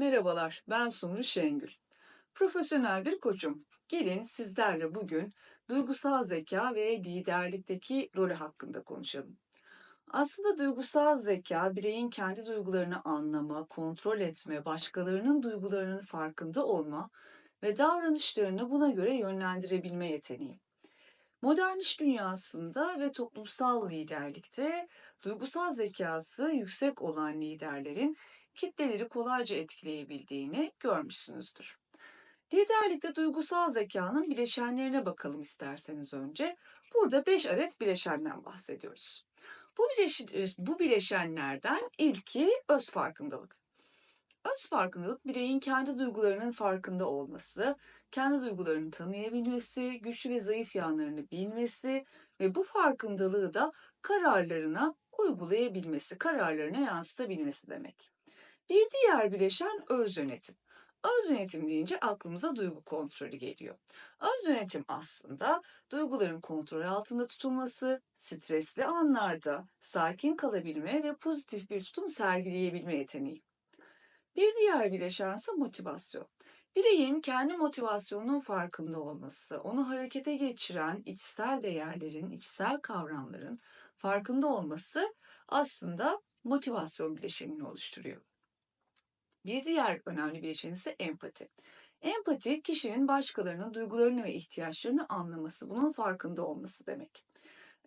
Merhabalar, ben Sumru Şengül. Profesyonel bir koçum. Gelin sizlerle bugün duygusal zeka ve liderlikteki rolü hakkında konuşalım. Aslında duygusal zeka bireyin kendi duygularını anlama, kontrol etme, başkalarının duygularının farkında olma ve davranışlarını buna göre yönlendirebilme yeteneği. Modern iş dünyasında ve toplumsal liderlikte duygusal zekası yüksek olan liderlerin kitleleri kolayca etkileyebildiğini görmüşsünüzdür. Liderlikte duygusal zekanın bileşenlerine bakalım isterseniz önce. Burada 5 adet bileşenden bahsediyoruz. Bu, bileş- bu bileşenlerden ilki öz farkındalık. Öz farkındalık bireyin kendi duygularının farkında olması, kendi duygularını tanıyabilmesi, güçlü ve zayıf yanlarını bilmesi ve bu farkındalığı da kararlarına uygulayabilmesi, kararlarına yansıtabilmesi demek. Bir diğer bileşen öz yönetim. Öz yönetim deyince aklımıza duygu kontrolü geliyor. Öz yönetim aslında duyguların kontrol altında tutulması, stresli anlarda sakin kalabilme ve pozitif bir tutum sergileyebilme yeteneği. Bir diğer bileşen ise motivasyon. Bireyin kendi motivasyonunun farkında olması, onu harekete geçiren içsel değerlerin, içsel kavramların farkında olması aslında motivasyon bileşenini oluşturuyor. Bir diğer önemli bileşen ise empati. Empati kişinin başkalarının duygularını ve ihtiyaçlarını anlaması, bunun farkında olması demek.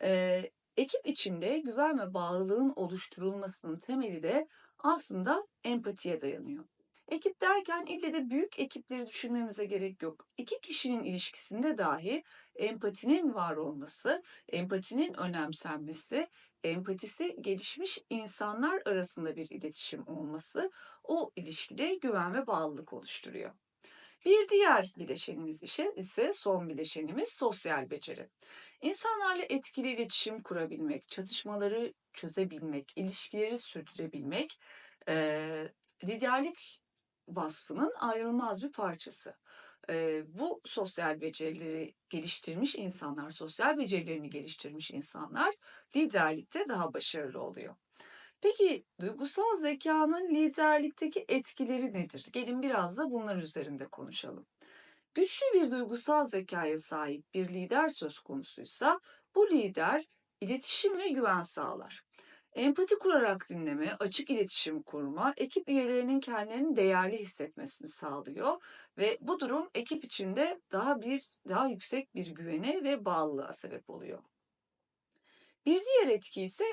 Ee, ekip içinde güven ve bağlılığın oluşturulmasının temeli de aslında empatiye dayanıyor. Ekip derken ille de büyük ekipleri düşünmemize gerek yok. İki kişinin ilişkisinde dahi empatinin var olması, empatinin önemsenmesi, empatisi gelişmiş insanlar arasında bir iletişim olması o ilişkide güven ve bağlılık oluşturuyor. Bir diğer bileşenimiz ise, son bileşenimiz sosyal beceri. İnsanlarla etkili iletişim kurabilmek, çatışmaları çözebilmek, ilişkileri sürdürebilmek, e, liderlik vasfının ayrılmaz bir parçası. E, bu sosyal becerileri geliştirmiş insanlar, sosyal becerilerini geliştirmiş insanlar liderlikte daha başarılı oluyor. Peki duygusal zekanın liderlikteki etkileri nedir? Gelin biraz da bunlar üzerinde konuşalım. Güçlü bir duygusal zekaya sahip bir lider söz konusuysa bu lider iletişim ve güven sağlar. Empati kurarak dinleme, açık iletişim kurma, ekip üyelerinin kendilerini değerli hissetmesini sağlıyor ve bu durum ekip içinde daha bir daha yüksek bir güvene ve bağlılığa sebep oluyor. Bir diğer etki ise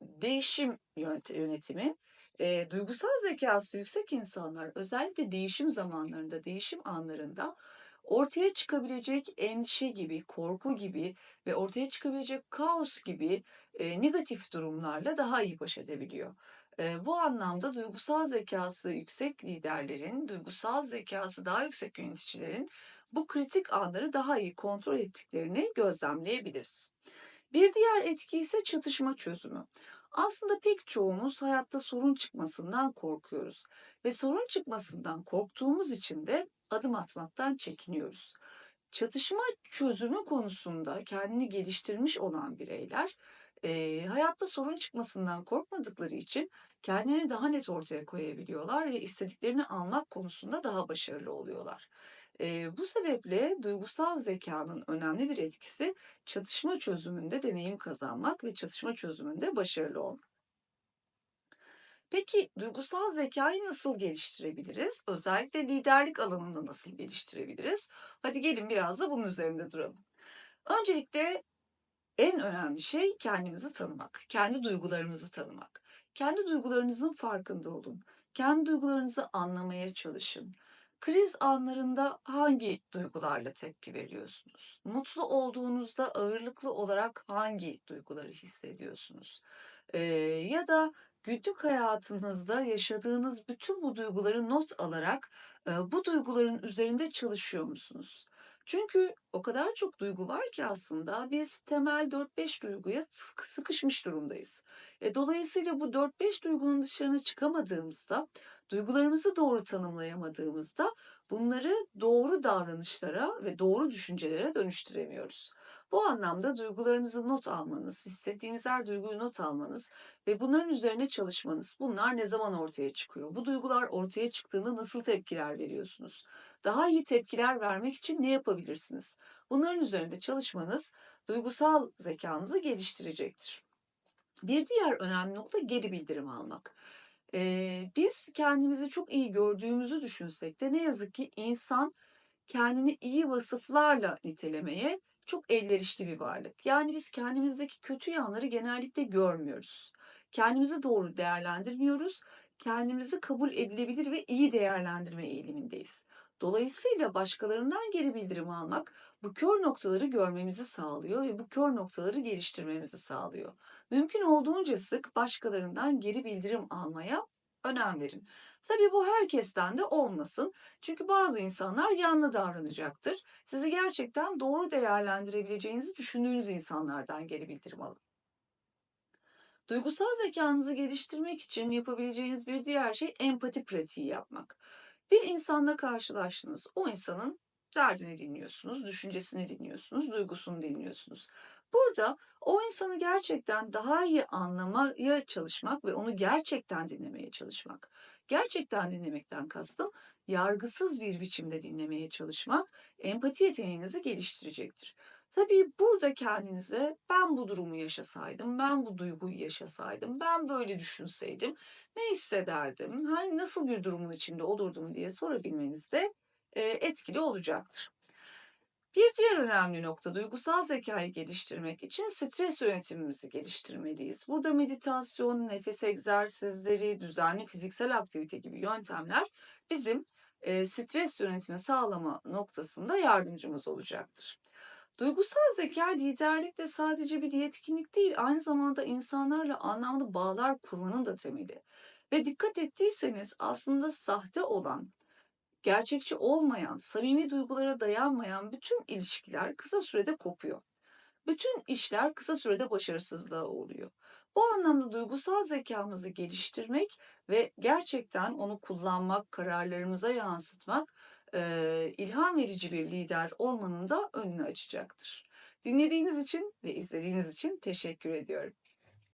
değişim yönetimi. E, duygusal zekası yüksek insanlar özellikle değişim zamanlarında, değişim anlarında ortaya çıkabilecek endişe gibi, korku gibi ve ortaya çıkabilecek kaos gibi e, negatif durumlarla daha iyi baş edebiliyor. E, bu anlamda duygusal zekası yüksek liderlerin, duygusal zekası daha yüksek yöneticilerin bu kritik anları daha iyi kontrol ettiklerini gözlemleyebiliriz. Bir diğer etki ise çatışma çözümü. Aslında pek çoğumuz hayatta sorun çıkmasından korkuyoruz ve sorun çıkmasından korktuğumuz için de adım atmaktan çekiniyoruz. Çatışma çözümü konusunda kendini geliştirmiş olan bireyler e, hayatta sorun çıkmasından korkmadıkları için kendilerini daha net ortaya koyabiliyorlar ve istediklerini almak konusunda daha başarılı oluyorlar. E, bu sebeple duygusal zekanın önemli bir etkisi çatışma çözümünde deneyim kazanmak ve çatışma çözümünde başarılı olmak. Peki duygusal zekayı nasıl geliştirebiliriz? Özellikle liderlik alanında nasıl geliştirebiliriz? Hadi gelin biraz da bunun üzerinde duralım. Öncelikle en önemli şey kendimizi tanımak, kendi duygularımızı tanımak. Kendi duygularınızın farkında olun. Kendi duygularınızı anlamaya çalışın. Kriz anlarında hangi duygularla tepki veriyorsunuz? Mutlu olduğunuzda ağırlıklı olarak hangi duyguları hissediyorsunuz? Ee, ya da günlük hayatınızda yaşadığınız bütün bu duyguları not alarak e, bu duyguların üzerinde çalışıyor musunuz? Çünkü o kadar çok duygu var ki aslında biz temel 4-5 duyguya sıkışmış durumdayız. E, dolayısıyla bu 4-5 duygunun dışarına çıkamadığımızda Duygularımızı doğru tanımlayamadığımızda bunları doğru davranışlara ve doğru düşüncelere dönüştüremiyoruz. Bu anlamda duygularınızı not almanız, hissettiğiniz her duyguyu not almanız ve bunların üzerine çalışmanız. Bunlar ne zaman ortaya çıkıyor? Bu duygular ortaya çıktığında nasıl tepkiler veriyorsunuz? Daha iyi tepkiler vermek için ne yapabilirsiniz? Bunların üzerinde çalışmanız duygusal zekanızı geliştirecektir. Bir diğer önemli nokta geri bildirim almak. Eee, biz kendimizi çok iyi gördüğümüzü düşünsek de ne yazık ki insan kendini iyi vasıflarla nitelemeye çok elverişli bir varlık. Yani biz kendimizdeki kötü yanları genellikle görmüyoruz. Kendimizi doğru değerlendirmiyoruz. Kendimizi kabul edilebilir ve iyi değerlendirme eğilimindeyiz. Dolayısıyla başkalarından geri bildirim almak bu kör noktaları görmemizi sağlıyor ve bu kör noktaları geliştirmemizi sağlıyor. Mümkün olduğunca sık başkalarından geri bildirim almaya önem verin. Tabii bu herkesten de olmasın. Çünkü bazı insanlar yanlı davranacaktır. Sizi gerçekten doğru değerlendirebileceğinizi düşündüğünüz insanlardan geri bildirim alın. Duygusal zekanızı geliştirmek için yapabileceğiniz bir diğer şey empati pratiği yapmak. Bir insanla karşılaştınız. O insanın derdini dinliyorsunuz, düşüncesini dinliyorsunuz, duygusunu dinliyorsunuz. Burada o insanı gerçekten daha iyi anlamaya çalışmak ve onu gerçekten dinlemeye çalışmak. Gerçekten dinlemekten kastım yargısız bir biçimde dinlemeye çalışmak empati yeteneğinizi geliştirecektir. Tabii burada kendinize ben bu durumu yaşasaydım, ben bu duyguyu yaşasaydım, ben böyle düşünseydim ne hissederdim, hani nasıl bir durumun içinde olurdum diye sorabilmeniz de etkili olacaktır. Bir diğer önemli nokta duygusal zekayı geliştirmek için stres yönetimimizi geliştirmeliyiz. Burada meditasyon, nefes egzersizleri, düzenli fiziksel aktivite gibi yöntemler bizim stres yönetimi sağlama noktasında yardımcımız olacaktır. Duygusal zeka liderlikle sadece bir yetkinlik değil, aynı zamanda insanlarla anlamlı bağlar kurmanın da temeli. Ve dikkat ettiyseniz aslında sahte olan, gerçekçi olmayan, samimi duygulara dayanmayan bütün ilişkiler kısa sürede kopuyor. Bütün işler kısa sürede başarısızlığa uğruyor. Bu anlamda duygusal zekamızı geliştirmek ve gerçekten onu kullanmak, kararlarımıza yansıtmak ilham verici bir lider olmanın da önünü açacaktır. Dinlediğiniz için ve izlediğiniz için teşekkür ediyorum.